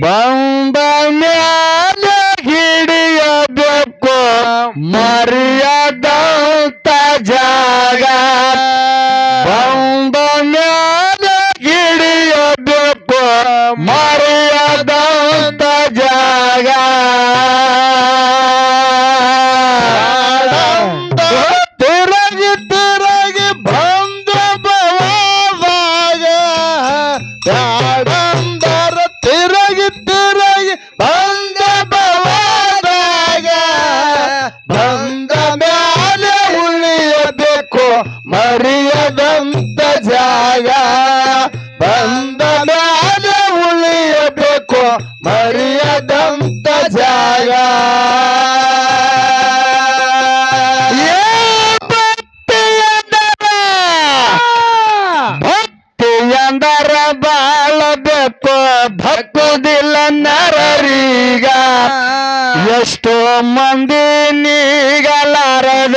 Bye.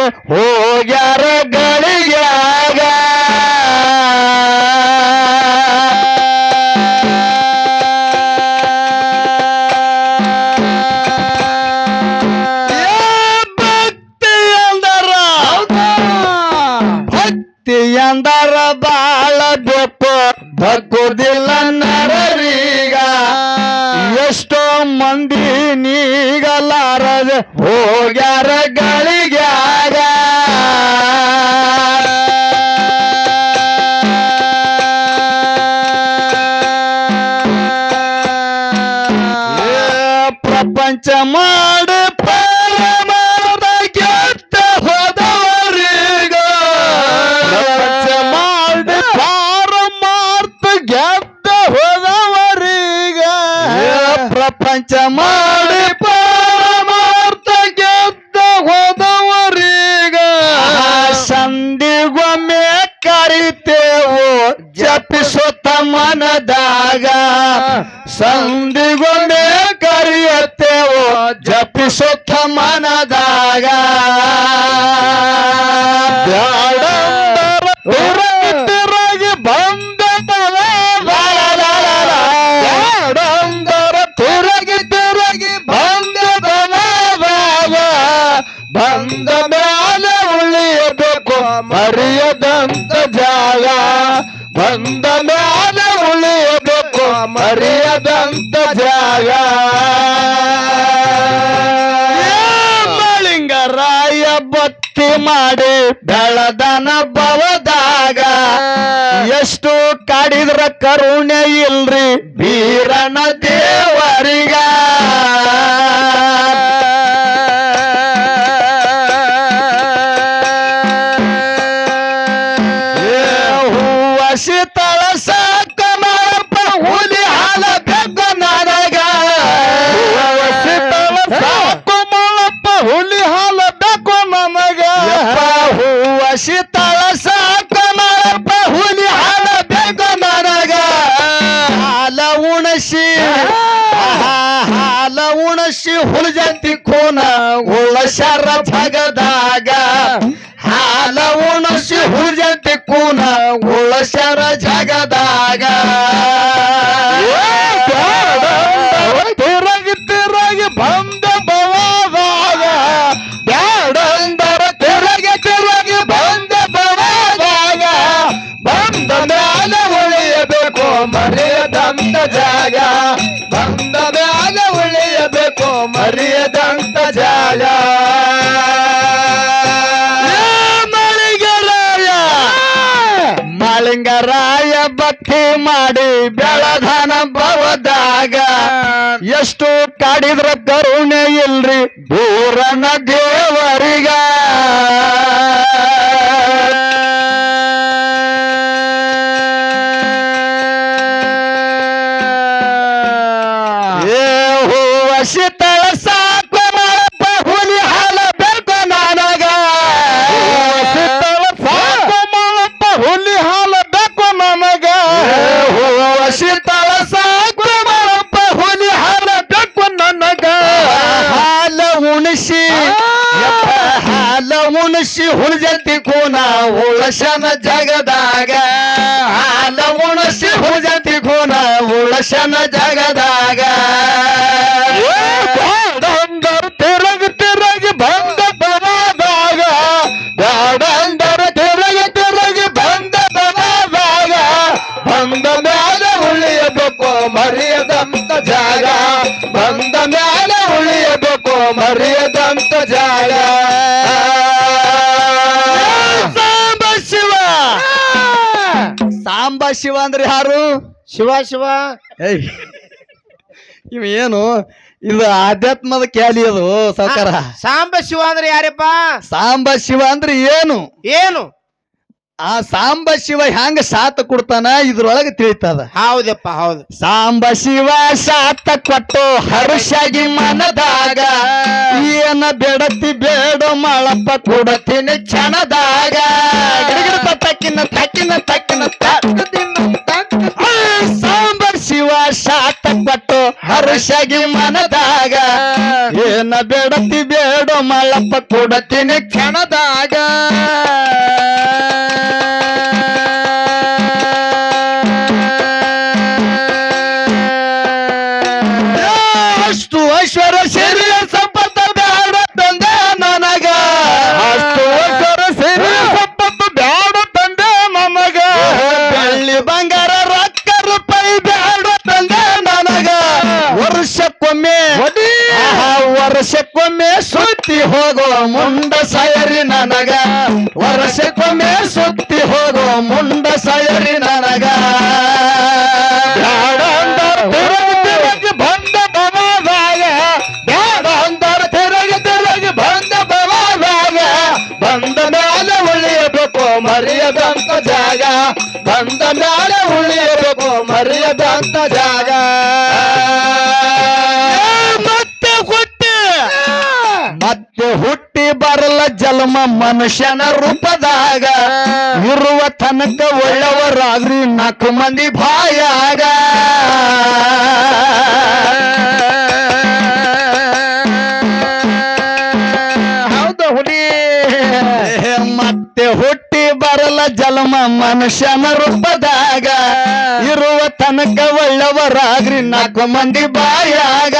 Oh. Abraão ಮಾಡಿದ್ರ ಕರುಣೆ ಇಲ್ರಿ. ಬೀರನ ದೇವರಿಗ ಶರ ಜಗದಾಗ ಹಾಲ ಉಣಸಿ ಹುರ್ಜಟ್ಟಿ ಕೂನ ಉಳ ಶರ ಜಗದಾಗ ಬೆಳಧನ ಭವದಾಗ ಎಷ್ಟು ಕಾಡಿದ್ರ ಕರುಣೆ ಇಲ್ರಿ? ದೂರನ ದೇವರಿಗ. ಉಣಸಿ ಹುಳಜಂತಿ ಕೂನ ಉಳಸನ ಜಗದಾಗ. ಹಾಲ ಉಣಸಿ ಹುಳಜಂತಿ ಕೂನ ಉಳಸನ ಜಗದಾಗ. ಬ್ಯಾಡಂದರ ತಿರಗಿ ತಿರಗಿ ಬಂದ ಬರದಾಗ ಬ್ಯಾಡಂದರ ತಿರಗಿ ತಿರಗಿ ಬಂದ ಬರದಾಗ ಬಂದ ಮ್ಯಾಲೆ ಉಳಿಯಬೇಕು, ಮರೆಯದಂತ ಜಾಗ. ಬಂದ ಮ್ಯಾಲೆ ಉಳಿಯಬೇಕು, ಮರೆಯದಂತ ಜಾಗ. ಶಿವ ಅಂದ್ರೆ ಯಾರು? ಶಿವ ಶಿವ. ಏಯ್. ಇವ ಏನು? ಇದು ಆಧ್ಯಾತ್ಮದ ಕ್ಯಾಲಿ ಅದು ಸರ್ಕಾರ. ಸಾಂಬ ಶಿವ ಅಂದ್ರೆ ಯಾರಪ್ಪ? ಸಾಂಬ ಶಿವ ಅಂದ್ರೆ ಏನು? ಏನು? ಆ ಸಾಂಬ ಶಿವ ಹೆಂಗ ಸಾತ ಕೊಡ್ತಾನ? ಇದ್ರೊಳಗೆ ತಿಳಿತದ. ಹೌದಪ್ಪ ಹೌದು. ಸಾಂಬ ಶಿವ ಸಾತ ಕೊಟ್ಟು ಹರುಷಾಗಿ ಮನದಾಗ ಏನ ಬೇಡತಿ ಬೇಡ ಮಳಪ್ಪ ಕೊಡತೀನಿ ಕ್ಷಣದಾಗ. ತಕ್ಕಿನ ತಕ್ಕಿನ ತಕ್ಕಿನ ಶಿವ ಪಟ್ಟು ಹರುಷಾಗಿ ಮನದಾಗ. ಏನ ಬೇಡತಿ ಬೇಡ ಮಳಪ್ಪ ಕೊಡತೀನಿ ಕ್ಷಣದಾಗ ವರ್ಷಕ್ಕೊಮ್ಮೆ ಸುತ್ತಿ ಹೋಗೋ ಮುಂಡ ಸಯರಿ ನನಗ. ವರ್ಷಕ್ಕೊಮ್ಮೆ ಸುತ್ತಿ ಹೋಗೋ ಮುಂಡ ಸಯರಿ ನನಗ. ಮರೆಯದಂತ ಜಾಗ. ಬಂದ ಮೇಲೆ ಉಳಿಯಬೇಕು, ಮರೆಯದಂತ ಜಾಗ. ಜನ್ಮ ಮನುಷ್ಯನ ರೂಪದಾಗ ಇರುವ ತನಕ ಒಳ್ಳೆಯವರಾಗ್ರಿ ನಾಲ್ಕು ಮಂದಿ ಬಾಯಾಗ ಹೌದು ಹುಡಿ. ಮತ್ತೆ ಹುಟ್ಟಿ ಬರಲ ಜಲಮ ಮನುಷ್ಯನ ರೂಪದಾಗ. ಇರುವ ತನಕ ಒಳ್ಳೆಯವರಾಗ್ರಿ ನಾಲ್ಕು ಮಂದಿ ಬಾಯಾಗ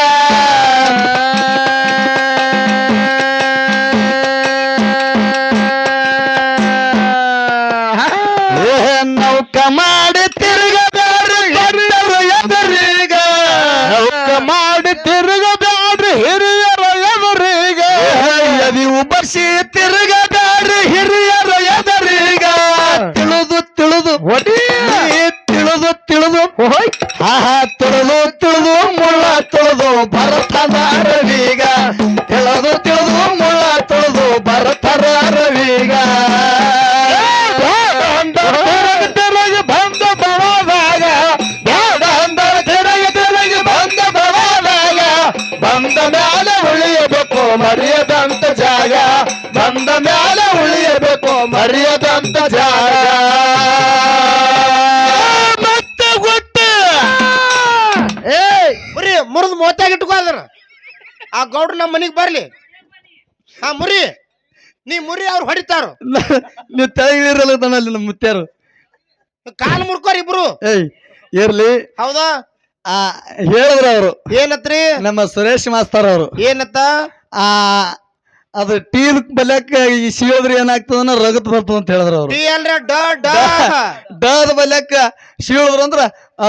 ಆಹಾ, ತಿಳಿದು ತಿಳಿದು, ಮುಳ್ಳ ತಿಳಿದು ಬರತದ ರವಿಗ ತಿಳಿದು ತಿಳಿದು, ಮುಳ್ಳ ತಿಳಿದು ಬರತರ ರವಿಗ ಬಂದ ತಿರುಗಿ ಬಂದ ಬರೋದಾಗ ಬಂದ ಮ್ಯಾಲೆ ಉಳಿಯಬೇಕು, ಮರೆಯದಂತ ಜಾಗ. ಬಂದ ಮ್ಯಾಲೆ ಉಳಿಯಬೇಕು, ಮರೆಯದಂತ ಜಾಗ. ಮೂವತ್ತಾಗ ಇಟ್ಕೋ ಆ ಗೌಡ್ರು ನಮ್ಮ ಮನೆಗೆ ಬರ್ಲಿ. ಹಾ ಮುರಿ. ನೀ ಮುರಿ ಅವ್ರು ಹೊಡಿತಾರು. ನೀವು ತೆಳಗಿರಲ್ಲ ಅಲ್ಲಿ ನಮ್ಮ ಮುತ್ಯಾರು. ಕಾಲ್ ಮುಡ್ಕೋರಿ ಇಬ್ರು. ಏಯ್ ಇರ್ಲಿ. ಹೌದಾ? ಆ ಹೇಳಿದ್ರು ಅವರು. ಏನತ್ರಿ? ನಮ್ಮ ಸುರೇಶ್ ಮಾಸ್ತರ್ ಅವರು. ಏನತ್ತ? ಆ ಅದು ಟೀ ಬಲ್ಯಾಕ ಈ ಸಿಯೋದ್ರ ಏನಾಗ್ತದ ರಗತ್ ಬರ್ತದ ಅಂತ ಹೇಳಿದ್ರು ಅವ್ರು. ಟಿ ಅಲ್ರ ಡ ಡ. ಡದ ಬಲ್ಯಾಕ ಶಿವಳಿದ್ರು ಅಂದ್ರ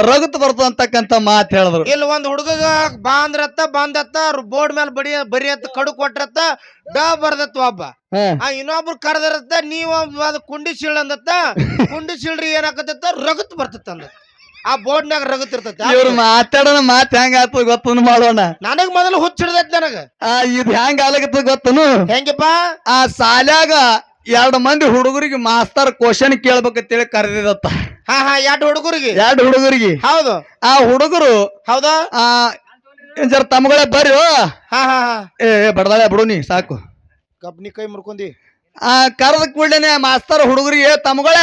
ರಗತ್ ಬರ್ತದ ಅಂತಕ್ಕಂತ ಮಾತ್ ಹೇಳಿದ್ರು. ಇಲ್ಲಿ ಒಂದ್ ಹುಡುಗ ಬಾಂದ್ರತ್ತ ಬಂದತ್ತ ಬೋರ್ಡ್ ಮೇಲೆ ಬಡಿ ಬರಿ ಅತ್ತ ಕಡು ಕೊಟ್ರತ್ತ ಡ ಬರ್ದತ್ತ ಒಬ್ಬ. ಆ ಇನ್ನೊಬ್ರು ಕರೆದಿರತ್ತ ನೀವ್ ಅದು ಕುಂಡಿ ಸೀಳ್ ಅಂದತ್ತ ಕುಂಡಿ ಸೀಳ್ರಿ ಏನಾಕತ್ತ ರಗತ್ ಬರ್ತತ್ತ ಅಂದ ಆ ಬೋರ್ಡ್ನಾಗ ರಗತಿರ್ತೈತಿ ಇವ್ರು ಮಾತಾಡೋಣ ಮಾತ್ ಹೆಂಗ ಆತು ಗೊತ್ತನು ಮಾಡೋಣ. ನನಗ್ ಮೊದಲು ಹುಚ್ಚಿಡ್ದೈತಿ ನನಗ. ಆ ಇದ್ ಹೆಂಗ ಆಗತ್ತ ಗೊತ್ತನು? ಹೆಂಗಪ್ಪ? ಆ ಸಾಲ್ಯಾಗ ಎರಡು ಮಂದಿ ಹುಡುಗರಿಗೆ ಮಾಸ್ತರ್ ಕ್ವಶನ್ ಕೇಳ್ಬೇಕಂತೇಳಿ ಕರೆದಿದತ್ತ ಹಾ ಹಾ ಎರಡು ಹುಡುಗರಿಗೆ. ಎರಡು ಹುಡುಗರಿಗೆ. ಹೌದು. ಆ ಹುಡುಗರು ಹೌದಾ? ಆ ಜರ ತಮ್ಮಗಳೇ ಬರ್ರಿ ಹಾ ಹಾ ಹಾ. ಏ ಏ, ಬಡದಾಳೆ ಬಿಡು ನೀ ಸಾಕು. ಕಬ್ನಿ ಕೈ ಮುರ್ಕೊಂಡಿ. ಆ ಕರೆದ ಕೂಡಲೇ ಮಾಸ್ತರ್ ಹುಡುಗರಿಗೆ ತಮ್ಗಳ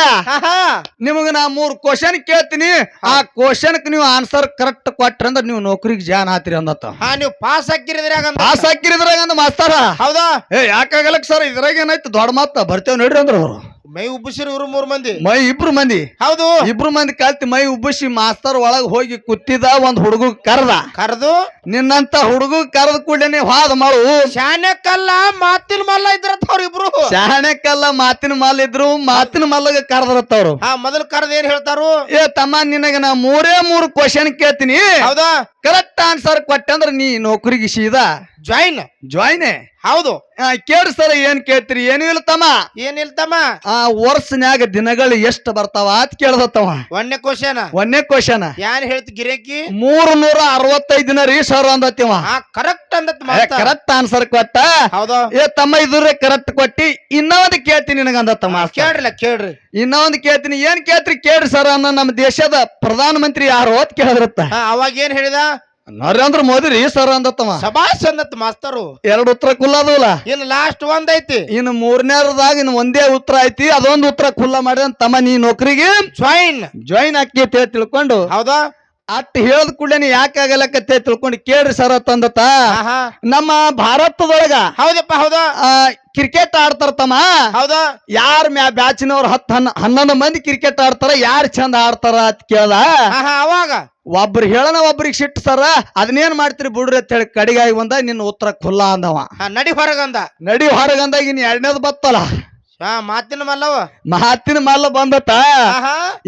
ನಿಮಗ ನಾ ಮೂರ್ ಕ್ವಶನ್ ಕೇಳ್ತೀನಿ. ಆ ಕ್ವಶನ್ ನೀವು ಆನ್ಸರ್ ಕರೆಕ್ಟ್ ಕೊಟ್ರಿ ಅಂದ್ರೆ ನೀವು ನೌಕರಿಗೆ ಜಾನ್ ಆತಿರಿ ಅಂದತ್ತ. ಹಾ ನೀವು ಪಾಸ್ ಹಾಕಿರಿದ್ರಾಗ. ಪಾಸ್ ಹಾಕಿರಿದ್ರಾಗ ಅಂದ ಮಾಸ್ತಾರ. ಹೌದಾ? ಏ ಯಾಕಾಗಲಕ್ ಸರ್ ಇದ್ರಾಗ ಏನಾಯ್ತು? ದೊಡ್ಡ ಮಾತ ಬರ್ತೇವ್ ನೋಡ್ರಿ ಅಂದ್ರ ಅವ್ರು. ಮೈ ಉಬ್ಬಿಸಿರಿ ಇವ್ರು ಮೂರ್ ಮಂದಿ. ಮೈ ಇಬ್ರು ಮಂದಿ. ಹೌದು. ಇಬ್ರು ಮಂದಿ ಕಲ್ತಿ ಮೈ ಉಬ್ಬಿಸಿ ಮಾಸ್ತರ್ ಒಳಗ್ ಹೋಗಿ ಕುತ್ತಿದ ಒಂದ್ ಹುಡುಗ ಕರ್ದ. ಕರೆದು? ನಿನ್ನಂತ ಹುಡುಗ ಕರೆದ ಕೂಡಲೇ ಹಾದ ಮಾಡು ಶಾನ್ಯಕ್ಕಲ್ಲ ಮಾತಿನ ಮಲ್ಲ ಇದ್ರತ್ ಅವ್ರಿಬ್ರು ಶಾಣೆಕ್ಕಲ್ಲ ಮಾತಿನ ಮಲ್ಲ ಇದ್ರು ಮಾತಿನ ಮಲ್ಲಗ ಕರೆದಿರತ್ತವ್ರು ಹಾ ಮೊದಲು ಕರೆದ ಏನ್ ಹೇಳ್ತಾರು? ಏ ತಮ್ಮ ನಿನಗ ನಾ ಮೂರೇ ಮೂರು ಕ್ವಶನ್ ಕೇಳ್ತೀನಿ. ಹೌದಾ? ಕರೆಕ್ಟ್ ಆನ್ಸರ್ ಕೊಟ್ಟಂದ್ರ ನೀ ನೌಕರಿಗೆ ಸೀದಾ. ಜಾಯಿನ್ ಜಾಯ್ನೆ ಹೌದು. ಕೇಳ್ರಿ ಸರ್ ಏನ್ ಕೇಳ್ತೀರಿ? ಏನು ಇಲ್ಲ ತಮ್ಮ. ಏನಿಲ್ಲ ತಮ್ಮ? ಆ ವರ್ಷನ್ಯಾಗ ದಿನಗಳು ಎಷ್ಟು ಬರ್ತಾವ ಅಂತ ಕೇಳ್ದತ್ತವ. ಒಂದನೇ ಕ್ವಶನ್ ಒಂದೇ ಕ್ವಶನ್ ಯಾನ್ ಹೇಳ್ತಿ ಗಿರೇಕಿ? ಮೂರ್ ನೂರ ಅರವತ್ತೈದು ದಿನ ರೀ ಸರ್ ಅಂದತ್ತಿವ. ಹಾ ಕರೆಕ್ಟ್ ಅಂದತ್ ಮಾತ ಕರೆಕ್ಟ್ ಆನ್ಸರ್ ಕೊಟ್ಟ. ಹೌದು. ಏ ತಮ್ಮ ಇದ್ರೆ ಕರೆಕ್ಟ್ ಕೊಟ್ಟಿ. ಇನ್ನೊಂದು ಕೇಳ್ತೀನಿ ನಿನಗ ಅಂದತ್ತ ಮಾಸ್ತರ ಕೇಳ್ರಲ್ಲ ಕೇಳ್ರಿ. ಇನ್ನೊಂದು ಕೇಳ್ತೀನಿ. ಏನ್ ಕೇಳ್ತೀರಿ? ಕೇಳ್ರಿ ಸರ್ ಅನ್ನ ನಮ್ಮ ದೇಶದ ಪ್ರಧಾನ ಮಂತ್ರಿ ಯಾರು ಅಂತ ಕೇಳಿದ್ರತ್ತ. ಅವಾಗ ಏನ್ ಹೇಳಿದ? ನರೇಂದ್ರ ಮೋದಿ ರೀ ಸರ್ ಅಂದತ್ತವ. ಸಭಾಷ್ ಅಂದತ್ ಮಾಸ್ತರು. ಎರಡು ಉತ್ತರ ಕುಲ್ಲದಲ್ಲ ಇನ್ ಲಾಸ್ಟ್ ಒಂದ್ ಐತಿ. ಇನ್ನು ಮೂರನೇದಾಗ ಇನ್ನು ಒಂದೇ ಉತ್ತರ ಐತಿ. ಅದೊಂದು ಉತ್ತರ ಕುಲ್ಲ ಮಾಡಿದ ತಮ್ಮ ನೀ ನೌಕರಿಗೆ. ಜಾಯಿನ್ ಜಾಯಿನ್ ಅಕ್ಕಿ ತಿಳ್ಕೊಂಡು ಹೌದಾ? ಅಟ್ ಹೇಳದ್ ಕೂಡಲೇ ಯಾಕೆ ಆಗಲಕತ್ತೆ ತಿಳ್ಕೊಂಡು ಕೇಳ್ರಿ ಸರ್ ತಂದತ ನಮ್ಮ ಭಾರತದೊಳಗ ಹೌದಪ್ಪ ಹೌದ. ಕ್ರಿಕೆಟ್ ಆಡ್ತಾರ ತಮ್ಮ. ಹೌದ. ಯಾರ ಮ್ಯಾ ಬ್ಯಾಚಿನವ್ರು ಹತ್ತು ಹನ್ನ ಹನ್ನೊಂದು ಮಂದಿ ಕ್ರಿಕೆಟ್ ಆಡ್ತಾರ ಯಾರು ಚಂದ ಆಡ್ತಾರ ಅಂತ ಕೇಳ್ದ. ಅವಾಗ. ಒಬ್ರು ಹೇಳನ ಒಬ್ರಿಗೆ ಸಿಟ್ಟು ಸರ ಅದನ್ನೇನ್ ಮಾಡ್ತೀರಿ ಬಿಡ್ರಿ ಅಂತ ಹೇಳಿ ಕಡಿಗಾಗಿ ಬಂದ ನಿನ್ನ ಉತ್ತರ ಖುಲ್ಲಾ ಅಂದವ. ನಡಿ ಹೊರಗಂದ ನಡಿ ಹೊರಗಂದಾಗ ಇನ್ ಎರಡನೇದು ಬತ್ತಲ್ಲ. ಹಾ ಮಾತಿನ ಮಲ್ಲವ ಮಾತಿನ ಮಲ್ಲ ಬಂದತ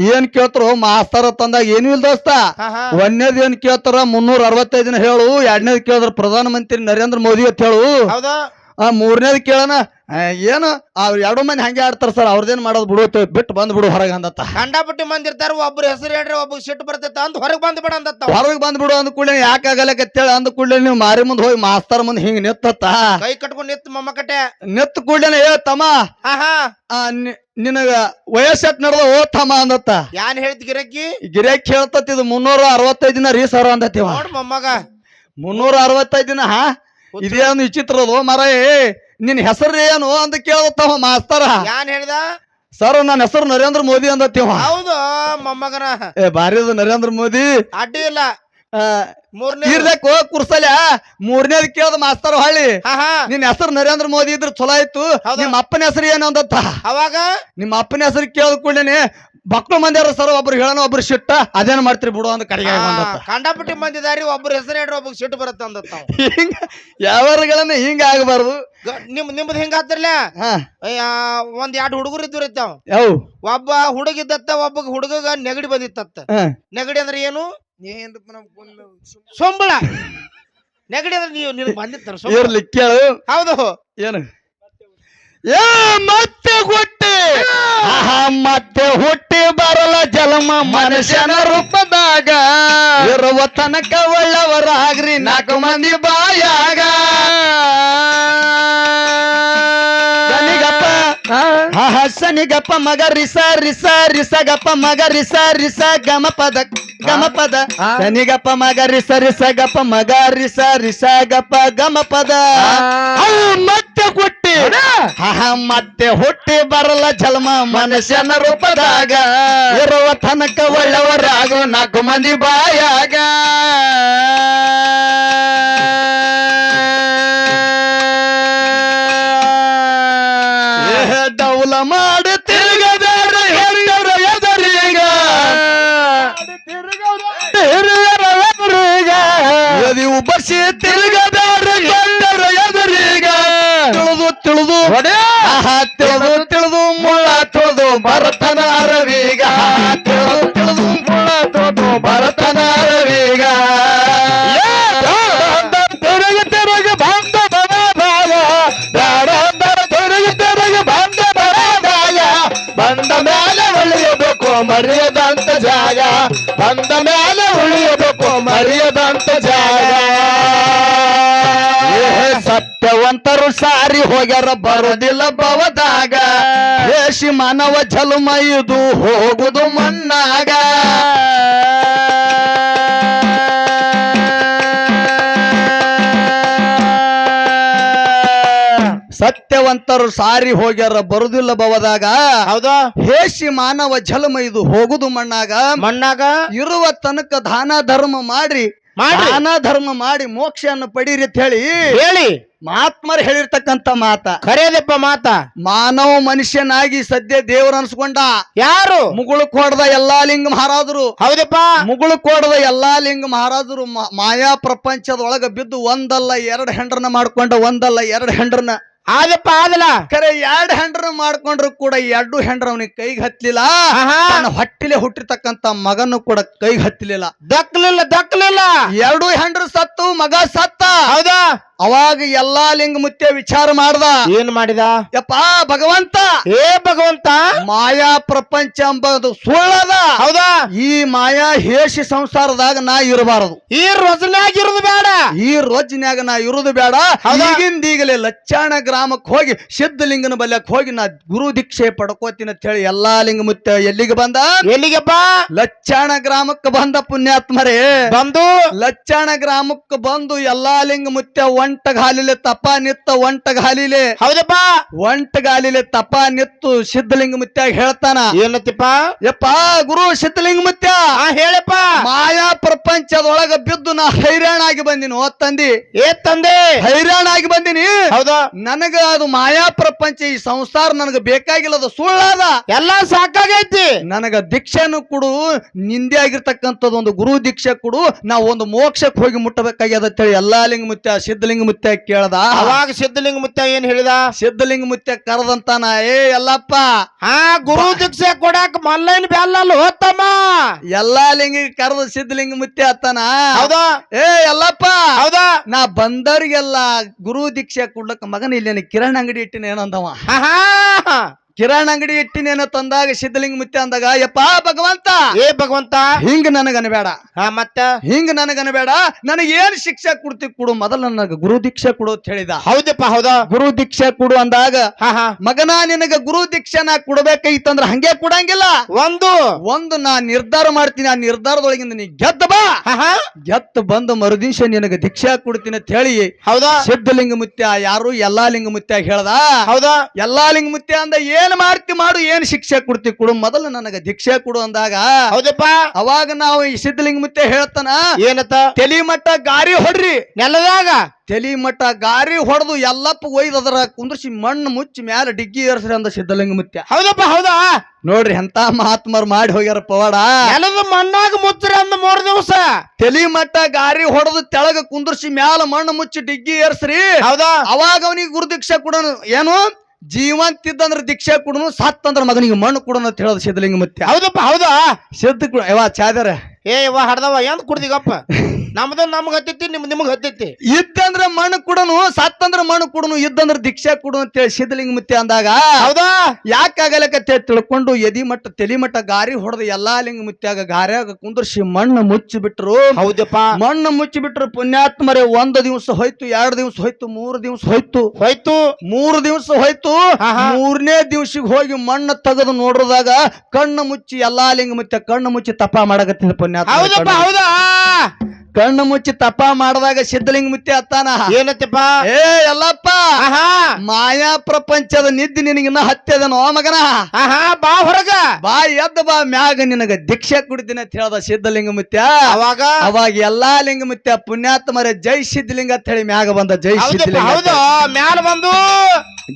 ಏನ್ ಕೇಳ್ತಾರೋ ಮಾಸ್ತರ ತಂದಾಗ ಏನು ಇಲ್ಲ ದೋಸ್ತ. ಒಂದೇದ್ ಏನ್ ಕೇಳ್ತಾರ ಮುನ್ನೂರ ಅರವತ್ತೈದು ದಿನ ಹೇಳು ಎರಡನೇದ್ ಕೇಳಿದ್ರ ಪ್ರಧಾನ ಮಂತ್ರಿ ನರೇಂದ್ರ ಮೋದಿ ಅಂತ ಹೇಳು. ಆ ಮೂರನೇದು ಕೇಳನ ಏನು? ಅವ್ರು ಎರಡು ಮಂದಿ ಹಂಗೆ ಆಡ್ತಾರ ಸರ್ ಅವ್ರದೇನ್ ಮಾಡೋದು ಬಿಡು ಬಿಟ್ಟು ಬಂದ್ ಬಿಡು ಹೊರಗೆ ಅಂದತ್ತ. ಕಂಡಾಪಟ್ಟಿ ಮಂದಿ ಇರ್ತಾರ ಒಬ್ರು ಹೆಸರು ಹೇಳ್ರಿ ಒಬ್ಬ ಸಿಟ್ಟು ಬರ್ತೈತ ಅಂತ ಹೊರಗೆ ಬಂದ್ ಬಿಡ ಅಂದತ್ತ ಹೊರಗೆ ಬಂದ್ ಬಿಡು ಅಂದ ಕೂಡಲೇ ಯಾಕೆ ಆಗಲಕತ್ತೇಳಿ ಅಂದ ಕೂಡಲೇ ನೀವು ಮಾರಿ ಮುಂದೆ ಹೋಗಿ ಮಾಸ್ತರ್ ಮುಂದೆ ಹಿಂಗೆ ನಿತ್ತತ್ತ. ಕೈ ಕಟ್ಕೊಂಡ್ ನಿತ್ ಮೊಮ್ಮಕಟ್ಟೆ. ನಿತ್ತು ಕೂಡಲೇ ಏ ತಮ್ಮ. ನಿನಗ ವಯಸ್ಸೆಟ್ ನಡೆದ ಓ ತಮ್ಮ ಅಂದತ್ತ. ಯಾನ್ ಹೇಳ್ತಿ ಗಿರಕ್ಕಿ ಗಿರಕ್ಕಿ ಹೇಳ್ತತ್ ಇದು ಮುನ್ನೂರ ಅರವತ್ತೈದು ದಿನ ರೀ ಸರ್ ಅಂದತ್ತಿವ. ನೋಡ್ ಮೊಮ್ಮಗ. ಮುನ್ನೂರ ಅರವತ್ತೈದು ದಿನ ಹಾ? ಇದೇನು ವಿಚಿತ್ರ ಅದು ಮರ ನಿನ್ ಹೆಸರು ಏನು ಅಂತ ಕೇಳುತ್ತವ ಮಾಸ್ತರ. ಯಾನ್ ಹೇಳಿದ? ಸರ್ ನನ್ನ ಹೆಸರು ನರೇಂದ್ರ ಮೋದಿ ಅಂದತ್ತೀವ. ಹೌದು ಮೊಮ್ಮಗನ. ಏ ಬಾರಿ ಅದು ನರೇಂದ್ರ ಮೋದಿ. ಅಡ್ಡಿ ಇಲ್ಲ. ಇರ್ಬೇಕು ಕುರ್ಸಲ್ಯ? ಮೂರನೇದ್ ಕೇಳ್ದ ಮಾಸ್ತರ್ ಹಳ್ಳಿ. ನಿನ್ ಹೆಸರು ನರೇಂದ್ರ ಮೋದಿ ಇದ್ರ ಚಲೋ ಆಯ್ತು. ನಿಮ್ ನಿಮ್ಮ ಅಪ್ಪನ ಹೆಸರು ಏನು ಅಂದತ್ತ ಅವಾಗ? ನಿಮ್ಮ ಅಪ್ಪನ ಹೆಸರು ಕೇಳಿದ ಕೂಡಲೇ ಮಕ್ಕಳು ಮಂದಿರ ಸರ್ ಒಬ್ರು ಹೇಳೋಣ ಒಬ್ರು ಶಿಟ್ಟ ಅದೇನ್ ಮಾಡ್ತೀರಿ ಬಿಡು ಅಂತ ಕಡೆಗೆ ಕಂಡಪಟ್ಟಿ ಮಂದಿದಾರಿ ಮಂದಿ ಒಬ್ರು ಹೆಸರು ಹೇಳ್ರಿ ಒಬ್ಬ ಸಿಟ್ಟು ಬರುತ್ತೆ ಅಂದತ್ತ ಅವ. ಹಿಂಗ ಯಾವಾರಗಳನ್ನ ಹಿಂಗ ಆಗಬಾರ್ದು. ನಿಮ್ ನಿಮ್ದು ಹಿಂಗ ಆತಿರ್ಲ? ಹಾ. ಒಂದ್ ಎರಡು ಹುಡುಗರು ಯಾವ? ಒಬ್ಬ ಹುಡುಗಿದ್ದತ್ತ ಒಬ್ಬ ಹುಡುಗಗ ನೆಗಡಿ ಬಂದಿತ್ತತ್ತ. ನೆಗಡಿ ಅಂದ್ರೆ ಏನು? ಸೊಂಬಳ. ನೆಗಡಿ ಅಂದ್ರೆ ನೀವು ನಿನ್ ಬಂದಿತ್ತಾರ ಇರ್ಲಿ ಕೇಳು. ಹೌದು. ಏನು? ಏ ಮತ್ತೆ ಹುಟ್ಟಿ. ಆಹಾ, ಮತ್ತೆ ಹುಟ್ಟಿ ಬರಲ ಜಲಮ ಮನುಷ್ಯನ ರೂಪದಾಗ. ಇರುವ ತನಕ ಒಳ್ಳವರಾಗ್ರಿ ನಾಲ್ಕು ಮಂದಿ ಬಾಯಾಗ. ಆಹಾ, ಸನಿಗಪ್ಪ ಮಗ ರಿಸ ರಿಸ ರಿಸ ಗಪ್ಪ ಮಗ ರಿಸ ರಿಸ ಗಮ ಪದ ಗಮ ಪದ ಸನಿಗಪ್ಪ ಮಗ ರಿಸ ರಿಸ ಗಪ್ಪ ಮಗ ರಿಸ ರಿಸ ಗಪ್ಪ ಗಮ ಪದ ಮತ್ತೆ ಹುಟ್ಟಿ. ಹಹ ಮತ್ತೆ ಹುಟ್ಟಿ ಬರಲ್ಲ ಜಲ್ಮ ಮನುಷ್ಯನ ರೂಪದಾಗ. ಇರುವ ತನಕ ಒಳ್ಳೆಯವರಾಗು ನಾಲ್ಕು ಮಂದಿ ಬಾಯಾಗ. ಬಸಿ ತಿರುಗದಾರ ಹೆಣ್ಣರ ಎದುರೀಗ. ತಿಳಿದು ತಿಳಿದು. ತಿಳಿದು ತಿಳಿದು ಮುಳ್ಳ ತಿಳಿದು ಭರತನ ಅರವೀಗ. ತಿಳಿದು ತಿಳಿದು ಮುಳ್ಳ ತಿಳಿದು ಭರತನ ಅರವೀಗ. ತಿರುಗಿ ತಿರುಗಿ ಬಂದ ಬರದಾಗ ಅಂದರ ತಿರುಗಿ ತಿರುಗಿ ಬಂದ ಬರದಾಗ ಬಂದ ಮೇಲೆ ಉಳಿಯಬೇಕು ಮರೆಯದಂತ ಜಾಗ. ಬಂದ ಮೇಲೆ ಉಳಿಯಬೇಕು ಮರೆಯದಂತ ಜಾಗ. ಸತ್ಯವಂತರು ಸಾರಿ ಹೋಗ್ಯಾರ ಬರೋದಿಲ್ಲ ಬವದಾಗ ದೇಶಿ ಮಾನವ ಜನ್ಮ ಇದು ಹೋಗುದು ಮಣ್ಣಾಗ ಸತ್ಯವಂತರು ಸಾರಿ ಹೋಗ್ಯಾರ ಬರುದಿಲ್ಲ ಬವದಾಗ. ಹೌದಾ? ಹೇಸಿ ಮಾನವ ಜಲಮ ಇದು ಹೋಗುದು ಮಣ್ಣಾಗ. ಮಣ್ಣಾಗ? ಇರುವ ತನಕ ದಾನ ಧರ್ಮ ಮಾಡಿ ಮಾಡ್ರಿ. ದಾನ ಧರ್ಮ ಮಾಡಿ ಮೋಕ್ಷವನ್ನು ಪಡೀರಿ ಅಂತ ಹೇಳಿ ಹೇಳಿ. ಮಹಾತ್ಮರು ಹೇಳಿರ್ತಕ್ಕಂತ ಮಾತ. ಕರೆಯದಪ್ಪ ಮಾತ. ಮಾನವ ಮನುಷ್ಯನಾಗಿ ಸದ್ಯ ದೇವ್ರ ಅನ್ಸ್ಕೊಂಡ. ಯಾರು? ಮುಗುಳು ಕೊಡದ ಎಲ್ಲಾ ಲಿಂಗ ಮಹಾರಾಜರು. ಹೌದಪ್ಪ. ಮುಗುಳು ಕೊಡದ ಎಲ್ಲಾ ಲಿಂಗ ಮಹಾರಾಜರು. ಮಾಯಾ ಮಾಯಾ ಪ್ರಪಂಚದೊಳಗ ಬಿದ್ದು ಒಂದಲ್ಲ ಎರಡು ಹೆಂಡ್ರನ್ನ ಮಾಡ್ಕೊಂಡ ಒಂದಲ್ಲ ಎರಡು ಹೆಂಡ್ರನ್ನ ಆದಪ್ಪ ಆದಲ್ಲ. ಕರೆ ಎರಡ್ ಹೆಂಡ್ರು ಮಾಡ್ಕೊಂಡ್ರು ಕೂಡ ಎರಡು ಹೆಂಡ್ರ ಅವನಿಗೆ ಕೈಗೆ ಹತ್ತಲಿಲ್ಲ ಹೊಟ್ಟಿಲೆ ಹುಟ್ಟಿರ್ತಕ್ಕಂತ ಮಗನು ಕೂಡ ಕೈಗೆ ಹತ್ತಲಿಲ್ಲ ದಕ್ಕಲಿಲ್ಲ ದಕ್ಕಲಿಲ್ಲ ಎರಡು ಹೆಂಡ್ರು ಸತ್ತು ಮಗ ಸತ್ತ. ಹೌದಾ? ಅವಾಗ ಎಲ್ಲಾ ಲಿಂಗ ಮುತ್ತೆ ವಿಚಾರ ಮಾಡ್ದ. ಏನ್ ಮಾಡಿದ? ಯಪ್ಪ ಭಗವಂತ. ಏ ಭಗವಂತ! ಮಾಯಾ ಪ್ರಪಂಚ ಎಂಬುದು ಸುಳ್ಳದ. ಹೌದಾ? ಈ ಮಾಯಾ ಹೇಷಿ ಸಂಸಾರದಾಗ ನಾ ಇರಬಾರದು. ಈ ರಚನಾಗಿರೋದು ಬೇಡ ಈ ರೋಜನಾಗ ನಾ ಇರುದು ಬೇಡ? ಈಗಿಂದೀಗಲೇ ಲಚ್ಚಾಣ ಗ್ರಾಮಕ್ಕೆ ಹೋಗಿ ಸಿದ್ಧಲಿಂಗನ ಬಲ್ಯಕ್ ಹೋಗಿ ನಾ ಗುರು ದೀಕ್ಷೆ ಪಡ್ಕೋತೀನಿ ಅಂತ ಹೇಳಿ ಎಲ್ಲಾ ಲಿಂಗ ಮುತ್ತೆ ಎಲ್ಲಿಗೆ ಬಂದ? ಎಲ್ಲಿಗೆಪ್ಪ ಲಚ್ಚಾಣ ಗ್ರಾಮಕ್ಕೆ ಬಂದ ಪುಣ್ಯಾತ್ಮರೇ. ಬಂದು? ಲಚ್ಚಾಣ ಗ್ರಾಮಕ್ಕೆ ಬಂದು ಎಲ್ಲಾ ಲಿಂಗ ಮುತ್ಯ ಒಂಟಗಾಲಿಲೆ ತಪ ನಿತ್ತ ಒಂಟಗಾಲಿಲೆ. ಹೌದಪ್ಪ. ಒಂಟಗಾಲಿಲೆ ತಪ ನಿತ್ತು ಸಿದ್ಧಲಿಂಗ ಮುತ್ಯಾಗ ಹೇಳ್ತಾನ. ಏನತ್ತಿಪ್ಪ? ಯಪ್ಪ ಗುರು ಸಿದ್ಧಲಿಂಗ ಮುತ್ಯ ಹೇಳಪ್ಪ. ಮಾಯಾ ಪ್ರಪಂಚದೊಳಗ ಬಿದ್ದು ನಾ ಹೈರಾಣಾಗಿ ಬಂದಿನಿ ಓ ತಂದಿ. ಏ ತಂದೆ. ಹೈರಾಣ ಆಗಿ ಬಂದಿನಿ. ಹೌದಾ. ನನಗ ಅದು ಮಾಯಾ ಪ್ರಪಂಚ ಈ ಸಂಸಾರ ನನಗ ಬೇಕಾಗಿಲ್ಲ ಅದು ಸುಳ್ಳಾದ. ಎಲ್ಲಾ ಸಾಕಾಗೈತಿ. ನನಗ ದೀಕ್ಷೆನು ಕೊಡು ನಿಂದೆ ಆಗಿರ್ತಕ್ಕಂಥದ್ದು ಒಂದು ಗುರು ದೀಕ್ಷೆ ಕೊಡು ನಾವು ಒಂದು ಮೋಕ್ಷಕ್ಕೆ ಹೋಗಿ ಮುಟ್ಟಬೇಕಾಗ್ಯದ ಅಂತೇಳಿ ಎಲ್ಲಾ ಲಿಂಗ ಮುತ್ಯ ಸಿದ್ಧಲಿಂಗ ಮುತ್ಯ ಕೇಳ್ದ? ಅವಾಗ ಸಿದ್ಧಲಿಂಗ ಮುತ್ಯ ಏನ್ ಹೇಳಿದ? ಸಿದ್ಧಲಿಂಗ ಮುತ್ಯ ಕರೆದಂತಾನ ಏ ಎಲ್ಲಪ್ಪ ಹಾ ಗುರು ದೀಕ್ಷೆ ಕೊಡಾಕ ಮಲ್ಲೈನ್ ಬ್ಯಾಲ್ ಹೋತಮ್ಮ. ಎಲ್ಲಾ ಲಿಂಗ ಕರೆದ ಸಿದ್ಧಲಿಂಗ ಮುತ್ಯ ಅತ್ತಾನ ಹೌದಾ? ಏ ಎಲ್ಲಪ್ಪ ಹೌದಾ? ನಾ ಬಂದವ್ರಿಗೆಲ್ಲ ಗುರು ದೀಕ್ಷೆ ಕೊಡ್ಲಕ್ಕ ಮಗನ ಇಲ್ಲೇನು ಕಿರಣ್ ಅಂಗಡಿ ಇಟ್ಟಿನ ಏನಂದವ. ಕಿರಾಣ್ ಅಂಗಡಿ ಇಟ್ಟಿನೇನ ತಂದಾಗ ಸಿದ್ಧಲಿಂಗ ಮುತ್ತೆ ಅಂದಾಗ ಯಪ್ಪ ಭಗವಂತ! ಏ ಭಗವಂತ! ಹಿಂಗ ನನಗನಬೇಡ. ಹಾ ಮತ್ತ? ಹಿಂಗ ನನಗ ಅನಬೇಡ ನನಗೆ ಏನ್ ಶಿಕ್ಷೆ ಕೊಡ್ತಿ ಕೊಡು ಮೊದಲ ನನಗ ಗುರು ದೀಕ್ಷೆ ಕೊಡು ಅಂತ ಹೇಳಿದ. ಹೌದಪ್ಪ ಹೌದಾ? ಗುರು ದೀಕ್ಷೆ ಕೊಡು ಅಂದಾಗ ಮಗನ ನಿನಗ ಗುರು ದೀಕ್ಷೆ ನಾ ಕೊಡ್ಬೇಕಾಗಿತ್ತಂದ್ರ ಹಂಗೆ ಕೊಡಂಗಿಲ್ಲ. ಒಂದು? ಒಂದು ನಾ ನಿರ್ಧಾರ ಮಾಡ್ತೀನಿ ಆ ನಿರ್ಧಾರದೊಳಗಿಂದ ನೀ ಗೆದ್ದ ಬಾ. ಗೆದ್ದು ಬಂದು ಮರುದಿವ್ಸ ನಿನಗ ದೀಕ್ಷೆ ಕೊಡ್ತೀನಿ ಅಂತ ಹೇಳಿ ಹೌದಾ? ಸಿದ್ಧಲಿಂಗ ಮುತ್ಯ ಯಾರು? ಎಲ್ಲಾ ಲಿಂಗ ಮುತ್ಯ ಹೇಳ್ದ? ಹೌದಾ? ಎಲ್ಲಾ ಲಿಂಗ ಮುತ್ಯ ಅಂದ ಏನ್ ಮಾಡ್ತಿ ಮಾಡು ಏನ್ ಶಿಕ್ಷೆ ಕೊಡ್ತಿ ಕೊಡು. ಮೊದಲು ನನಗ ದೀಕ್ಷೆ ಕೊಡು ಅಂದಾಗ ಹೌದಪ್ಪ. ಅವಾಗ ನಾವು ಈ ಸಿದ್ಧಲಿಂಗ ಮುತ್ತೆ ಹೇಳ್ತಾನ ಏನತ್ತ? ತಲಿ ಮಟ್ಟ ಗಾರಿ ಹೊಡ್ರಿ. ನೆಲದಾಗ? ತಲಿ ಮಟ್ಟ ಗಾರಿ ಹೊಡೆದು ಎಲ್ಲಪ್ಪ ಒಯ್ದು ಅದರ ಕುಂದ್ರಿಸಿ ಮಣ್ಣು ಮುಚ್ಚಿ ಮ್ಯಾಲ ಡಿಗ್ಗಿ ಏರ್ಸ್ರಿ ಅಂದ ಸಿದ್ಧಲಿಂಗ ಮುತ್ತೆ. ಹೌದಪ್ಪ ಹೌದಾ? ನೋಡ್ರಿ ಎಂತ ಮಹಾತ್ಮರು ಮಾಡಿ ಹೋಗ್ಯಾರ ಪವಾಡ ನೆಲದ ಮಣ್ಣಾಗ ಮುಚ್ಚ್ರಿ ಅಂದ ಮೂರ್ ದಿವಸ. ತಲಿ ಮಟ್ಟ ಗಾರಿ ಹೊಡೆದು ತೆಳಗ ಕುಂದ್ರಿಸಿ ಮ್ಯಾಲ ಮಣ್ಣು ಮುಚ್ಚಿ ಡಿಗ್ಗಿ ಏರ್ಸ್ರಿ. ಹೌದಾ? ಅವಾಗ ಅವನಿಗೆ ಗುರು ದೀಕ್ಷೆ ಕೊಡೋನು ಏನು? ಜೀವಂತ ಇದ್ದಂದ್ರೆ ದೀಕ್ಷೆ ಕೊಡನು ಸತ್ತಂದ್ರೆ ಅಂದ್ರ ಮಗನಿಗೆ ಮಣ್ಣು ಕೊಡೋನು ಅಂತ ಹೇಳೋದು ಸಿದ್ಧಲಿಂಗ ಮತ್ತೆ ಹೌದಪ್ಪ ಹೌದಾ? ಸಿದ್ಧ ಕೊಡ. ಯಾವ ಚಾದರ ಏ ಇವ ಹಡ್ದವ ಎಂದ್ ಕುಡ್ದಿಗಪ್ಪ? ನಮ್ದು ನಮ್ಗ್ ಹತ್ತೈತಿ ನಿಮ್ ನಿಮ್ಗ್ ಹತ್ತೈತಿ. ಇದ್ದಂದ್ರ ಮಣ್ಣು ಕುಡನು ಸತ್ತಂದ್ರ ಮಣ್ಣು ಕುಡನು ಇದ್ದಂದ್ರ ದೀಕ್ಷೆ ಕುಡು ಅಂತ ಹೇಳಿ ಸಿದ್ಧಲಿಂಗ ಮುತ್ಯ ಅಂದಾಗ ಹೌದಾ? ಯಾಕಾಗಲಕತ್ತೆ ತಿಳ್ಕೊಂಡು ಎದಿ ಮಟ್ಟ ತಲಿ ಮಟ್ಟ ಗಾರಿ ಹೊಡೆದ ಎಲ್ಲಾ ಲಿಂಗ ಮುತ್ಯಾಗ ಗಾರ್ಯಾಗ ಕುಂದ್ರಿಸಿ ಮಣ್ಣು ಮುಚ್ಚಿ ಬಿಟ್ರು ಹೌದಪ್ಪ. ಮಣ್ಣು ಮುಚ್ಚಿ ಬಿಟ್ರು ಪುಣ್ಯಾತ್ಮರೇ ಒಂದ್ ದಿವ್ಸ ಹೋಯ್ತು ಎರಡು ದಿವ್ಸ ಹೋಯ್ತು ಮೂರು ದಿವ್ಸ ಹೋಯ್ತು. ಹೋಯ್ತು? ಮೂರು ದಿವ್ಸ ಹೋಯ್ತು. ಮೂರನೇ ದಿವ್ಸಿಗೆ ಹೋಗಿ ಮಣ್ಣು ತೆಗೆದು ನೋಡಿದಾಗ ಕಣ್ಣು ಮುಚ್ಚಿ ಎಲ್ಲಾ ಲಿಂಗ ಮುತ್ಯ ಕಣ್ಣು ಮುಚ್ಚಿ ತಪ ಮಾಡಕತ್ತಿದ ಪುಣ್ಯಾತ್ಮ ಹೌದಪ್ಪ ಹೌದಾ? ಕಣ್ಣು ಮುಚ್ಚಿ ತಪ ಮಾಡಿದಾಗ ಸಿದ್ಧಲಿಂಗ ಮುತ್ತಿ ಅತ್ತಾನ ಏನತ್ತಪ್ಪ? ಏ ಎಲ್ಲಪ್ಪ! ಮಾಯಾ ಪ್ರಪಂಚದ ನಿದ್ದೆ ನಿನಗಿನ್ನ ಹತ್ಯದನೋ ಮಗನ? ಆಹಾ ಬಾ ಹೊರಗ! ಬಾ ಎದ್ದ ಬಾ ಮ್ಯಾಗ ನಿನಗ ದೀಕ್ಷೆ ಕುಡಿದಿನ ಅಂತ ಹೇಳ್ದ ಸಿದ್ಧಲಿಂಗ ಮುತ್ಯ. ಅವಾಗ? ಅವಾಗ ಎಲ್ಲಾ ಲಿಂಗ ಮುತ್ಯ ಪುಣ್ಯಾತ್ಮರ ಜೈ ಸಿದ್ಧಲಿಂಗ ಅಂತ ಹೇಳಿ ಮ್ಯಾಗ ಬಂದ ಜೈ ಸಿದ್ಧಲಿಂಗ ಹೌದು ಮ್ಯಾಲ ಬಂದು.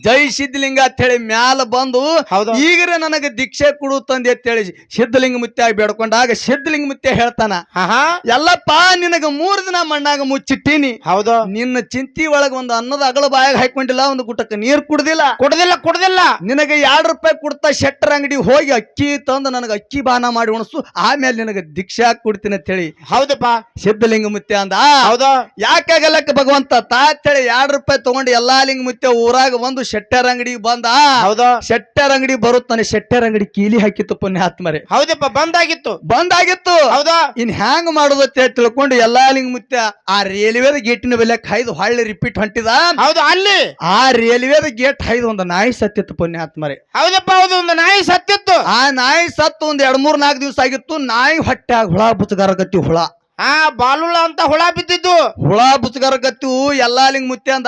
ಜೈ ಸಿದ್ಧಲಿಂಗ ಅಂತ ಹೇಳಿ ಮ್ಯಾಲ ಬಂದು ಹೌದು. ಈಗರೆ ನನಗ ದೀಕ್ಷೆ ಕೊಡು ತಂದೆ ಅಂತ ಹೇಳಿ ಸಿದ್ಧಲಿಂಗ ಮುತ್ಯ ಬೇಡ್ಕೊಂಡಾಗ ಸಿದ್ಧಲಿಂಗ ಮುತ್ಯ ಹೇಳ್ತಾನ. ಎಲ್ಲಪ್ಪ ಎಲ್ಲಪ್ಪ ನಿನಗ ಮೂರ್ ದಿನ ಮಣ್ಣಾಗ ಮುಚ್ಚಿಟ್ಟೀನಿ. ಹೌದು. ನಿನ್ನ ಚಿಂತಿ ಒಳಗ ಒಂದು ಅನ್ನದ ಅಗಲ ಬಾಯಾಗ ಹಾಕೊಂಡಿಲ್ಲ ಒಂದು ಗುಟ್ಟಕ್ಕೆ ನೀರ್ ಕುಡ್ದಿಲ್ಲ. ಕುಡ್ದಿಲ್ಲ ಕುಡ್ದಿಲ್ಲ. ನಿನಗೆ ಎರಡ್ ರೂಪಾಯಿ ಕೊಡ್ತಾ ಶೆಟ್ಟರ್ ಅಂಗಡಿ ಹೋಗಿ ಅಕ್ಕಿ ತಂದು ನನಗೆ ಅಕ್ಕಿ ಬಾನ ಮಾಡಿ ಉಣಸು ಆಮೇಲೆ ನಿನಗೆ ದೀಕ್ಷಾ ಕೊಡ್ತೀನಿ ಅಂತ ಹೇಳಿ ಹೌದಪ್ಪ. ಸಿದ್ಧಲಿಂಗ ಮುತ್ಯ ಅಂದ. ಹೌದಾ. ಯಾಕಾಗಲಕ್ಕ ಭಗವಂತ ತಾತೇಳಿ ಎರಡ್ ರೂಪಾಯಿ ತಗೊಂಡು ಎಲ್ಲಾ ಲಿಂಗ ಮುತ್ಯ ಊರಾಗ ಒಂದು ಶೆಟ್ಟರ್ ಅಂಗಡಿ ಬಂದ. ಹೌದಾ. ಶೆಟ್ಟರ್ ಅಂಗಡಿ ಬರುತ್ತಾನೆ ಶೆಟ್ಟರ್ ಅಂಗಡಿ ಕೀಲಿ ಹಾಕಿತ್ತು ಪುಣ್ಯಾತ್ಮರೇ. ಹೌದಪ್ಪ ಬಂದಾಗಿತ್ತು. ಬಂದಾಗಿತ್ತು. ಹೌದಾ. ಇನ್ ಹ್ಯಾಂಗ್ ಮಾಡುದು ತಿಳ್ಕೊಂಡು ಎಲ್ಲಾ ಲಿಂಗ ಮುತ್ಯ ಆ ರೇಲ್ವೆದ ಗೇಟಿನ ಬೆಲೆ ಕೈದು ಹೊಳ್ಳಿ ರಿಪೀಟ್ ಹೊಂಟಿದ. ಹೌದು ಅಲ್ಲಿ. ಆ ರೇಲ್ವೆದ ಗೇಟ್ ಹೈದು ಒಂದು ನಾಯಿ ಸತ್ತಿತ್ತು ಪುಣ್ಯಾತ್ಮರಿ. ಹೌದಪ್ಪ ಹೌದು ಒಂದು ನಾಯಿ ಸತ್ತಿತ್ತು. ಆ ನಾಯಿ ಸತ್ತು ಒಂದ್ ಎರಡ್ ಮೂರ್ ನಾಲ್ಕು ದಿವಸ ಆಗಿತ್ತು. ನಾಯಿ ಹೊಟ್ಟೆ ಹುಳ ಬುಚ್ಚಗಾರಗತ್ತಿ ಹುಳ. ಆ ಬಾಲುಳ ಅಂತ ಹುಳ ಬಿದ್ದಿದ್ದು. ಹುಳ ಬುತ್ಗಾರ ಗತ್ತು ಎಲ್ಲಾ ಲಿಂಗ್ ಮುತ್ತೆ ಅಂದ.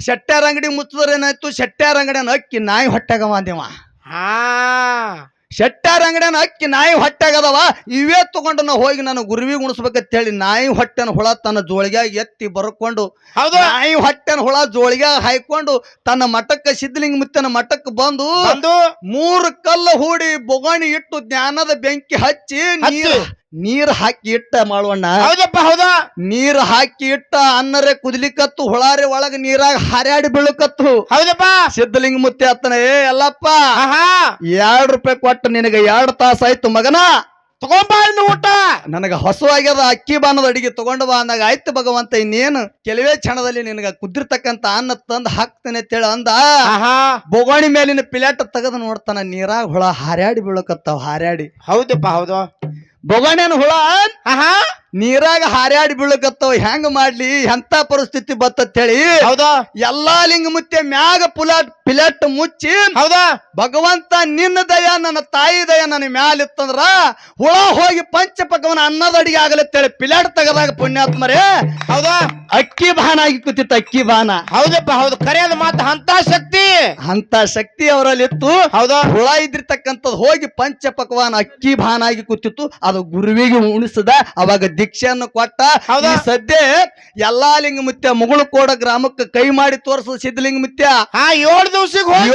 ಶೆಟ್ಟ್ಯಾರ ಅಂಗಡಿ ಮುಚ್ಚಿದ್ರೆ ಏನಾಯ್ತು? ಶೆಟ್ಟ್ಯಾರ ಅಂಗಡಿ ಅಕ್ಕಿ ನಾಯಿ ಹೊಟ್ಟೆಗ ಅಂದೇವ ಹಾ. ಶೆಟ್ಟ್ಯಾರ ಅಂಗಡಿಯನ್ನು ಅಕ್ಕಿ ನಾಯಿ ಹೊಟ್ಟೆಗದವ ಇವೇ ತಗೊಂಡು ನಾವು ಹೋಗಿ ನಾನು ಗುರುವಿಗೆ ಉಣಿಸ್ಬೇಕಂತ ಹೇಳಿ ನಾಯಿ ಹೊಟ್ಟೆನ ಹುಳ ತನ್ನ ಜೋಳಿಗ್ಯಾಗ ಎತ್ತಿ ಬರ್ಕೊಂಡು ಹೌದು ನಾಯಿ ಹೊಟ್ಟೆನ ಹುಳ ಜೋಳಿಗ್ಯಾಗ ಹಾಯ್ಕೊಂಡು ತನ್ನ ಮಠಕ್ಕೆ ಸಿದ್ಧಲಿಂಗ ಮುತ್ತನ ಮಠಕ್ಕೆ ಬಂದು ಬಂದು ಮೂರು ಕಲ್ಲು ಹೂಡಿ ಬೊಗಣಿ ಇಟ್ಟು ಜ್ಞಾನದ ಬೆಂಕಿ ಹಚ್ಚಿ ನೀರು ಹಚ್ಚಿ. ನೀರ್ ಹಾಕಿ ಇಟ್ಟ ಮಾಡುವಣ್ಣ ಹೌದಪ್ಪ ಹೌದಾ? ನೀರ್ ಹಾಕಿ ಇಟ್ಟ ಅನ್ನರೆ ಕುದ್ಲಿಕತ್ತು ಹುಳಾರಿ ಒಳಗ ನೀರಾಗ ಹಾರ್ಯಾಡಿ ಬೀಳಕತ್ತು. ಹೌದಪ್ಪ. ಸಿದ್ಧಲಿಂಗ ಮುತ್ತೆ ಅತ್ತನ ಏ ಎಲ್ಲಪ್ಪ ಆಹಾ. ಎರಡ್ ರೂಪಾಯಿ ಕೊಟ್ಟು ನಿನಗೆ ಎರಡು ತಾಸ ಆಯ್ತು ಮಗನ. ತಗೊಂಬ ಇನ್ನು ಊಟ. ನನಗ ಹಸುವಾಗ್ಯದ ಅಕ್ಕಿ ಬಾನದ ಅಡಿಗೆ ತಗೊಂಡು ಬಾ ಅಂದಾಗ ಆಯ್ತು ಭಗವಂತ ಇನ್ನೇನು? ಕೆಲವೇ ಕ್ಷಣದಲ್ಲಿ ನಿನಗ ಕುದಿರ್ತಕ್ಕಂತ ಅನ್ನ ತಂದು ಹಾಕ್ತೇನೆ ಅಂತೇಳಿ ಅಂದ. ಬೊಗೋಣಿ ಮೇಲಿನ ಪಿಲಾಟ ತೆಗೆದು ನೋಡ್ತಾನ ನೀರಾಗ ಹುಳ ಹಾರ್ಯಾಡಿ ಬೀಳಕತ್ತಾವ ಹಾರ್ಯಾಡಿ. ಹೌದಪ್ಪ ಹೌದು. ಬೊಗೋಣಿನ ಹುಳ ಆಹಾ. ನೀರಾಗ ಹಾರ್ಯಾಡಿ ಬೀಳಕತ್ತವ ಹೆಂಗ ಮಾಡ್ಲಿ ಎಂತ ಪರಿಸ್ಥಿತಿ ಬತ್ತಂತೇಳಿ. ಹೌದಾ? ಎಲ್ಲಾ ಲಿಂಗ ಮುತ್ತೆ ಮ್ಯಾಗ ಪುಲಾಟ್ ಪಿಲಾಟ್ ಮುಚ್ಚಿ ಹೌದಾ? ಭಗವಂತ ನಿನ್ನ ದಯ ನನ್ನ ತಾಯಿ ದಯ ನನ್ನ ಮ್ಯಾಲ ಇತ್ತಂದ್ರ ಹುಳ ಹೋಗಿ ಪಂಚಪಕವನ ಅನ್ನದ ಅಡಿಗೆ ಆಗಲತ್ತೇಳಿ ಪಿಲೆಟ್ ತೆಗದಾಗ ಪುಣ್ಯಾತ್ಮರೇ. ಹೌದಾ? ಅಕ್ಕಿ ಬಾನ ಆಗಿ ಕೂತಿತ್ತು ಅಕ್ಕಿ ಬಾನ ಹೌದಪ್ಪ ಹೌದು. ಕರೆಯದ ಮಾತು ಅಂತ ಶಕ್ತಿ. ಅಂತ ಶಕ್ತಿ ಅವರಲ್ಲಿ ಇತ್ತು. ಹೌದಾ? ಹುಳ ಇದ್ದಿರ್ತಕ್ಕಂಥದ್ದು ಹೋಗಿ ಪಂಚಪಕ್ವಾನ ಅಕ್ಕಿ ಬಾನ ಆಗಿ ಕೂತಿತ್ತು. ಅದು ಗುರುವಿಗೆ ಉಣಿಸದ ಅವಾಗ ದೀಕ್ಷೆಯನ್ನು ಕೊಟ್ಟ. ಸದ್ಯ ಎಲ್ಲಾ ಲಿಂಗ ಮುತ್ಯ ಮುಗುಳು ಕೋಡ ಗ್ರಾಮಕ್ಕೆ ಕೈ ಮಾಡಿ ತೋರಿಸದ ಸಿದ್ಧಲಿಂಗ ಮುತ್ಯ ಹಾ ಏಳು ದಿವ್ಸಕ್ಕೆ ಹೋಗಿ?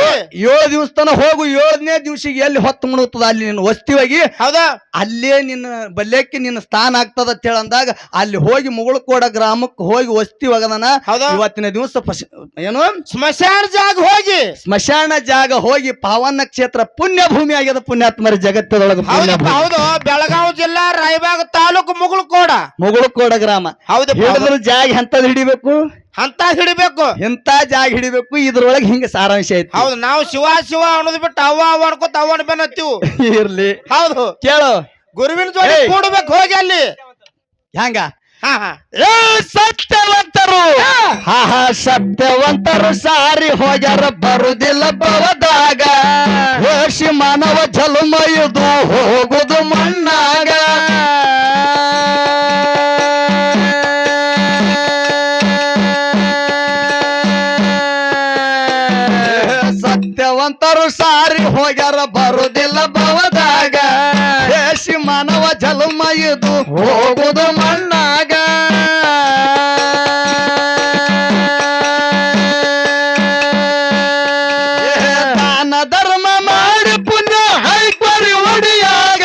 ಏಳ್- ದಿವಸ ತನ ಹೋಗು ಏಳನೇ ದಿವ್ಸಿಗೆ ಎಲ್ಲಿ ಹೊತ್ತು ಮುಣುತ್ತದ ಅಲ್ಲಿ ನಿನ್ನ ವಸ್ತಿವಾಗಿ ಹೌದಾ? ಅಲ್ಲೇ ನಿನ್ನ ಬಲ್ಯಕ್ಕೆ ನಿನ್ನ ಸ್ಥಾನ ಆಗ್ತದ ಅಂತ ಹೇಳಂದಾಗ ಅಲ್ಲಿ ಹೋಗಿ ಮುಗುಳ್ಕೋಡ ಗ್ರಾಮಕ್ಕೆ ಹೋಗಿ ವಸ್ತಿ ಒಗದನ. ಹೌದಾ? ಇವತ್ತಿನ ದಿವಸ ಪಶ- ಏನು? ಸ್ಮಶಾನ ಜಾಗ ಹೋಗಿ. ಸ್ಮಶಾನ ಜಾಗ ಹೋಗಿ ಪಾವನ ಕ್ಷೇತ್ರ ಪುಣ್ಯ ಭೂಮಿ ಆಗ್ಯದ ಪುಣ್ಯಾತ್ಮರ ಜಗತ್ತದೊಳಗ ಹೌದಪ್ಪ ಹೌದು. ಬೆಳಗಾವಿ ಜಿಲ್ಲಾ ರಾಯಬಾಗ ತಾಲೂಕು ಮುಗುಳ್ಕೋಡ. ಮುಗುಳ್ಕೋಡ ಗ್ರಾಮ. ಹೌದಪ್ಪ ಹೌದು. ಹಿಡಿದ್ರ ಜಾಗ ಎಂತದ್ ಹಿಡಿಬೇಕು? ಅಂತ ಹಿಡಿಬೇಕು. ಎಂತ ಜಾಗ ಹಿಡಿಬೇಕು? ಇದ್ರೊಳಗೆ ಹಿಂಗ ಸಾರಾಂಶ ಐತಿ. ಹೌದು ನಾವು ಶಿವ ಶಿವ ಅನ್ನೋದು ಬಿಟ್ಟು ಅವ್ವ ಅವ್ವ ಅನ್ಕೋತ ಅವನ ಬೆನ್ ಹತ್ತೀವು ಇರ್ಲಿ. ಹೌದು. ಕೇಳು. ಗುರುವಿನ ಜೊತೆ ಕೂಡಬೇಕು ಕೂಡ್ಬೇಕು ಹೋಗಿ ಅಲ್ಲಿ. ಹೆಂಗ ಹಾ ಹಾ. ಏ ಸತ್ಯವಂತರು. ಹಾ. ಹಾ ಸತ್ಯವಂತರು ಸಾರಿ ಹೋಗ್ಯಾರ ಬರುದಿಲ್ಲ ಬರದಾಗ ಹೋಶಿ ಮಾನವ ಜಲಮಯುದು ಹೋಗುದು ಮಣ್ಣಾಗ. ಜಲಮಯುದು ಹೋಗುದು ಮಣ್ಣಾಗ. ದಾನ ಧರ್ಮ ಮಾಡಿ ಪುಣ್ಯ ಹೈಕೋರಿ ಒಡಿಯಾಗ.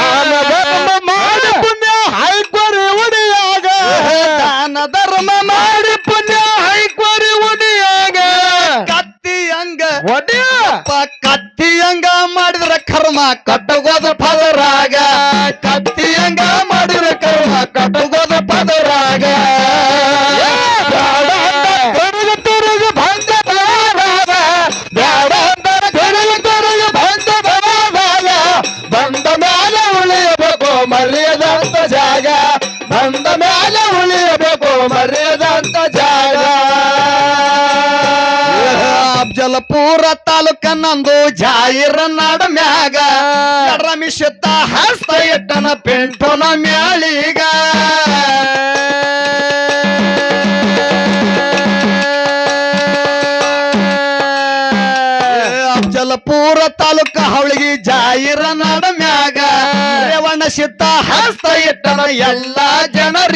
ದಾನ ಧರ್ಮ ಮಾಡಿ ಪುಣ್ಯ ಹೈಕೋರಿ ಒಡಿಯಾಗ. ದಾನ ಧರ್ಮ ಮಾಡಿ ಪುಣ್ಯ ಹೈಕ್ವರಿ ಒಡಿಯಾಗ. ಕತ್ತಿ ಹಂಗ ಒಡಿಯಪ್ಪ ಕತ್ತಿ ಹಂಗ ಮಾಡಿದ್ರ ಕರ್ಮ ಕಟ್ಟಗೋದ ತಾಲೂಕನ್ನೊಂದು ಜಾಯಿರ ನಾಡ ಮ್ಯಾಗ. ರಮಿಷತ್ತ ಹಸ್ತ ಇಟ್ಟನ ಪೆಂಟೋನ ಮ್ಯಾಳಿಗ. ಪೂರ ತಾಲೂಕ ಹೌಳಗಿ ಜಾಯಿರ ನಾಡ ಮ್ಯಾಗ. ರೇವಣ ಸಿದ್ಧ ಹಸ್ತ ಇಟ್ಟನ ಎಲ್ಲಾ ಜನರೀಗ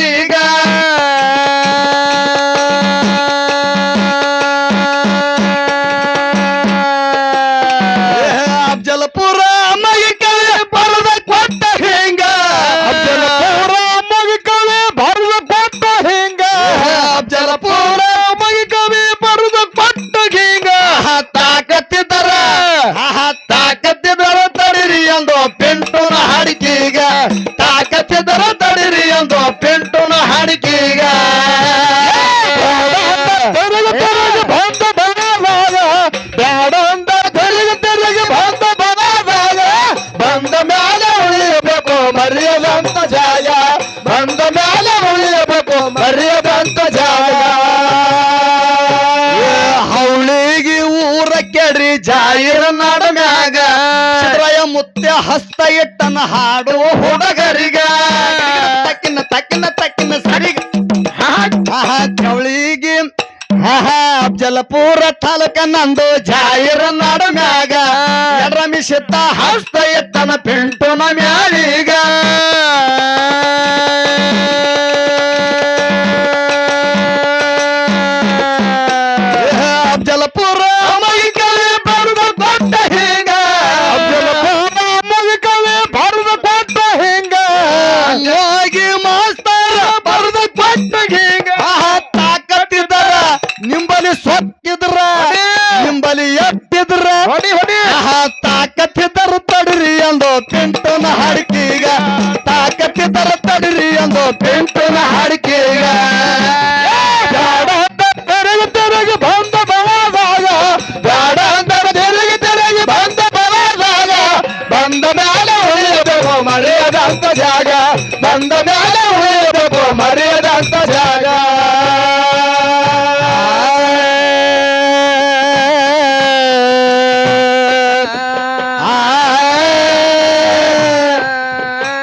ಹಾಡು ಹುಡುಗರಿಗ. ತಕ್ಕಿನ ತಕ್ಕಿನ ತಕ್ಕಿನ ಸರಿಗ ಚವಳಿಗೆ ಜಲಪುರ ತಾಲೂಕ ನಂದು ಜಾಹಿರ ನಡುಮ್ಯಾಗ ರಮಿಸಿತ್ತ ಹಸ್ತ ಎತ್ತನ ಪಿಂಟ